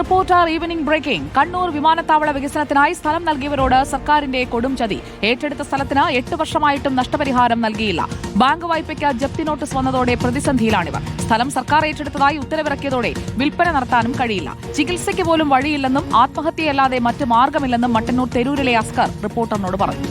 Reporter evening breaking. Kannur വിമാനത്താവള വികസനത്തിനായി സ്ഥലം നൽകിയവരോട് സർക്കാരിന്റെ കൊടും ചതി. ഏറ്റെടുത്ത സ്ഥലത്തിന് എട്ട് വർഷമായിട്ടും നഷ്ടപരിഹാരം നൽകിയില്ല. ബാങ്ക് വായ്പയ്ക്ക് ജപ്തി നോട്ടീസ് വന്നതോടെ പ്രതിസന്ധിയിലാണിവർ. സ്ഥലം സർക്കാർ ഏറ്റെടുത്തതായി ഉത്തരവിറക്കിയതോടെ വിൽപ്പന നടത്താനും കഴിയില്ല. ചികിത്സയ്ക്ക് പോലും വഴിയില്ലെന്നും ആത്മഹത്യയല്ലാതെ മറ്റ് മാർഗമില്ലെന്നും മട്ടന്നൂർ തെരൂരിലെ അസ്കർ റിപ്പോർട്ടറിനോട് പറഞ്ഞു.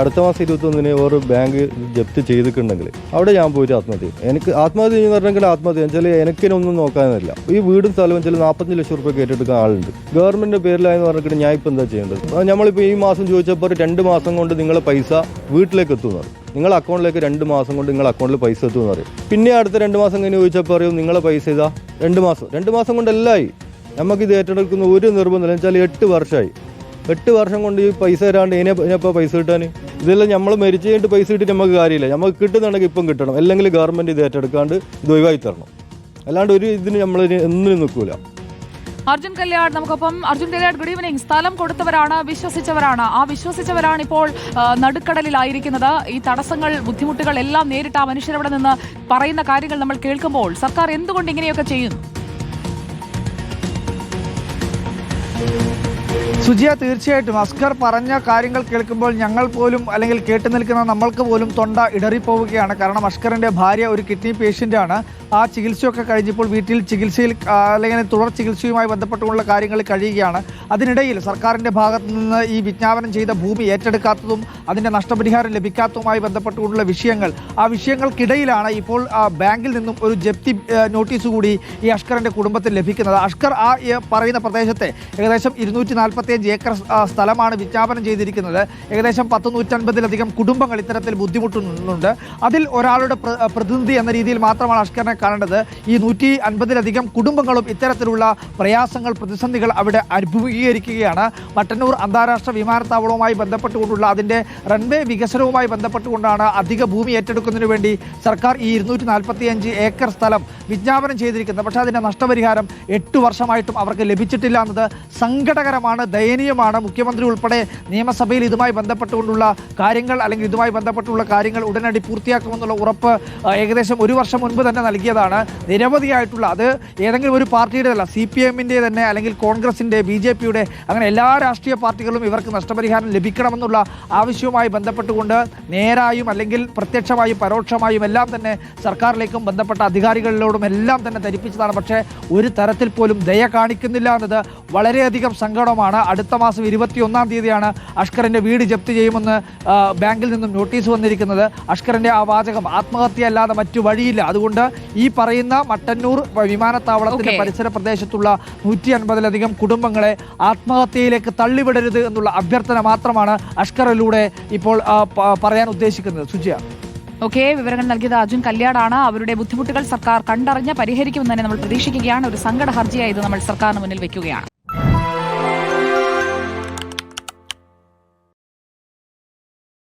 അടുത്ത മാസം ഇരുപത്തൊന്നിന് ഒരു ബാങ്ക് ജപ്തി ചെയ്തിട്ടുണ്ടെങ്കിൽ അവിടെ ഞാൻ പോയിട്ട് ആത്മഹത്യ എനിക്ക് ആത്മഹത്യ എന്ന് പറഞ്ഞെങ്കിൽ ആത്മഹത്യ വെച്ചാൽ എനിക്കിനൊന്നും നോക്കാനില്ല. ഈ വീടും സ്ഥലവും വെച്ചാൽ നാൽപ്പത്തഞ്ച് ലക്ഷം റുപ്യ കേട്ടെടുക്കാൻ ആളുണ്ട്. ഗവൺമെന്റിന്റെ പേരിലായെന്ന് പറഞ്ഞിട്ട് ഞാൻ ഇപ്പം എന്താ ചെയ്യേണ്ടത്? നമ്മളിപ്പോൾ ഈ മാസം ചോദിച്ചപ്പോൾ രണ്ട് മാസം കൊണ്ട് നിങ്ങളെ പൈസ വീട്ടിലേക്ക് എത്തുന്നത് നിങ്ങൾ അക്കൗണ്ടിലേക്ക് രണ്ട് മാസം കൊണ്ട് നിങ്ങളെ അക്കൗണ്ടിൽ പൈസ എത്തുമെന്ന് പറയും. പിന്നെ അടുത്ത രണ്ട് മാസം കഴിഞ്ഞ് ചോദിച്ചപ്പോൾ പറയും നിങ്ങളെ പൈസ ഇതാ രണ്ട് മാസം. രണ്ട് മാസം കൊണ്ട് എല്ലായി നമുക്കിത് ഏറ്റെടുക്കുന്ന ഒരു നിർബന്ധമില്ല. വെച്ചാൽ എട്ട് വർഷമായി. എട്ട് വർഷം കൊണ്ട് ഈ പൈസ തരാണ്ട് ഇനി ഇനിയപ്പോൾ പൈസ കിട്ടാൻ? ഇതെല്ലാം നമ്മൾ മരിച്ചു കഴിഞ്ഞിട്ട് പൈസ കിട്ടിയിട്ട് നമുക്ക് കാര്യമില്ല. നമുക്ക് കിട്ടുന്നുണ്ടെങ്കിൽ ഇപ്പം കിട്ടണം. അല്ലെങ്കിൽ ഗവൺമെന്റ് ഇത് ഏറ്റെടുക്കാണ്ട് ഇത് തരണം. അല്ലാണ്ട് ഒരു ഇതിന് നമ്മൾ ഒന്നിനും നിൽക്കൂല. അർജുൻ കല്യാൺ നമുക്കൊപ്പം. അർജുൻ കല്യാൺ ഗുഡ് ഈവനിങ് സ്ഥലം കൊടുത്തവരാണ് വിശ്വസിച്ചവരാണ്. ആ വിശ്വസിച്ചവരാണ് ഇപ്പോൾ നടുക്കടലിലായിരിക്കുന്നത്. ഈ തടസ്സങ്ങൾ ബുദ്ധിമുട്ടുകൾ എല്ലാം നേരിട്ട് ആ മനുഷ്യരവിടെ നിന്ന് പറയുന്ന കാര്യങ്ങൾ നമ്മൾ കേൾക്കുമ്പോൾ സർക്കാർ എന്തുകൊണ്ട് ഇങ്ങനെയൊക്കെ ചെയ്യുന്നു? സുജിയ തീർച്ചയായിട്ടും. അസ്കർ പറഞ്ഞ കാര്യങ്ങൾ കേൾക്കുമ്പോൾ ഞങ്ങൾ പോലും അല്ലെങ്കിൽ കേട്ടു നിൽക്കുന്ന നമ്മൾക്ക് പോലും തൊണ്ട ഇടറിപ്പോവുകയാണ്. കാരണം അഷ്കറിന്റെ ഭാര്യ ഒരു കിഡ്നി പേഷ്യന്റ് ആണ്. ആ ചികിത്സയൊക്കെ കഴിഞ്ഞപ്പോൾ വീട്ടിൽ ചികിത്സയിൽ അല്ലെങ്കിൽ തുടർ ചികിത്സയുമായി ബന്ധപ്പെട്ടുള്ള കാര്യങ്ങൾ കഴിയുകയാണ്. അതിനിടയിൽ സർക്കാരിന്റെ ഭാഗത്തു നിന്ന് ഈ വിജ്ഞാപനം ചെയ്ത ഭൂമി ഏറ്റെടുക്കാത്തതും അതിന്റെ നഷ്ടപരിഹാരം ലഭിക്കാത്തതുമായി ബന്ധപ്പെട്ടുകൊണ്ടുള്ള വിഷയങ്ങൾ. ആ വിഷയങ്ങൾക്കിടയിലാണ് ഇപ്പോൾ ബാങ്കിൽ നിന്നും ഒരു ജപ്തി നോട്ടീസ് കൂടി ഈ അഷ്കറിന്റെ കുടുംബത്തിൽ ലഭിക്കുന്നത്. അഷ്കർ ആ പറയുന്ന പ്രദേശത്തെ ഏകദേശം ഇരുന്നൂറ്റി നാൽപ്പത്തിയഞ്ച് ഏക്കർ സ്ഥലമാണ് വിജ്ഞാപനം ചെയ്തിരിക്കുന്നത്. ഏകദേശം പത്ത് നൂറ്റൻപതിലധികം കുടുംബങ്ങൾ ഇത്തരത്തിൽ ബുദ്ധിമുട്ടുന്നുണ്ട്. അതിൽ ഒരാളുടെ പ്രതിനിധി എന്ന രീതിയിൽ മാത്രമാണ് അഷ്കറിനെ കാണേണ്ടത്. ഈ നൂറ്റി അൻപതിലധികം കുടുംബങ്ങളും ഇത്തരത്തിലുള്ള പ്രയാസങ്ങൾ പ്രതിസന്ധികൾ അവിടെ അഭിമുഖീകരിക്കുകയാണ് മട്ടന്നൂർ അന്താരാഷ്ട്ര വിമാനത്താവളവുമായി ബന്ധപ്പെട്ടുകൊണ്ടുള്ള അതിന്റെ റൺവേ വികസനവുമായി ബന്ധപ്പെട്ടുകൊണ്ടാണ് അധിക ഭൂമി ഏറ്റെടുക്കുന്നതിന് വേണ്ടി സർക്കാർ ഈ ഇരുന്നൂറ്റി നാൽപ്പത്തിയഞ്ച് ഏക്കർ സ്ഥലം വിജ്ഞാപനം ചെയ്തിരിക്കുന്നത്. പക്ഷേ അതിന്റെ നഷ്ടപരിഹാരം എട്ട് വർഷമായിട്ടും അവർക്ക് ലഭിച്ചിട്ടില്ല എന്നത് സങ്കടകരമാണ്. ദയനീയമാണ്. മുഖ്യമന്ത്രി ഉൾപ്പെടെ നിയമസഭയിൽ ഇതുമായി ബന്ധപ്പെട്ടുകൊണ്ടുള്ള കാര്യങ്ങൾ അല്ലെങ്കിൽ ഇതുമായി ബന്ധപ്പെട്ടുള്ള കാര്യങ്ങൾ ഉടനടി പൂർത്തിയാക്കുമെന്നുള്ള ഉറപ്പ് ഏകദേശം ഒരു വർഷം മുൻപ് തന്നെ നൽകിയതാണ്. നിരവധിയായിട്ടുള്ള അത് ഏതെങ്കിലും ഒരു പാർട്ടിയുടെ അല്ല സി പി എമ്മിന്റെ തന്നെ അല്ലെങ്കിൽ കോൺഗ്രസിന്റെ ബി ജെ പിയുടെ അങ്ങനെ എല്ലാ രാഷ്ട്രീയ പാർട്ടികളും ഇവർക്ക് നഷ്ടപരിഹാരം ലഭിക്കണമെന്നുള്ള ആവശ്യവുമായി ബന്ധപ്പെട്ടുകൊണ്ട് നേരായും അല്ലെങ്കിൽ പ്രത്യക്ഷമായും പരോക്ഷമായും എല്ലാം തന്നെ സർക്കാരിലേക്കും ബന്ധപ്പെട്ട അധികാരികളിലോടും എല്ലാം തന്നെ ധരിപ്പിച്ചതാണ്. പക്ഷേ ഒരു തരത്തിൽ പോലും ദയ കാണിക്കുന്നില്ല എന്നത് വളരെയധികം സങ്കടമാണ്. അടുത്ത മാസം ഇരുപത്തിയൊന്നാം തീയതിയാണ് അഷ്കറിന്റെ വീട് ജപ്തി ചെയ്യുമെന്ന് ബാങ്കിൽ നിന്നും നോട്ടീസ് വന്നിരിക്കുന്നത്. അഷ്കറിന്റെ ആ വാചകം ആത്മഹത്യ അല്ലാതെ മറ്റു വഴിയില്ല. അതുകൊണ്ട് ഈ പറയുന്ന മട്ടന്നൂർ വിമാനത്താവളത്തിന്റെ. പരിസര പ്രദേശത്തുള്ള നൂറ്റി അൻപതിലധികം കുടുംബങ്ങളെ ആത്മഹത്യയിലേക്ക് തള്ളിവിടരുത് എന്നുള്ള അഭ്യർത്ഥന മാത്രമാണ് അഷ്കറിലൂടെ ഇപ്പോൾ പറയാൻ ഉദ്ദേശിക്കുന്നത്. സുജിയ. ഓക്കെ വിവരങ്ങൾ നൽകിയത് അർജുൻ കല്യാടാണ്. അവരുടെ ബുദ്ധിമുട്ടുകൾ സർക്കാർ കണ്ടറിഞ്ഞ് പരിഹരിക്കുമെന്ന് തന്നെ നമ്മൾ പ്രതീക്ഷിക്കുകയാണ്. ഒരു സങ്കട ഹർജിയായി ഇത് നമ്മൾ സർക്കാരിന് മുന്നിൽ വെക്കുകയാണ്.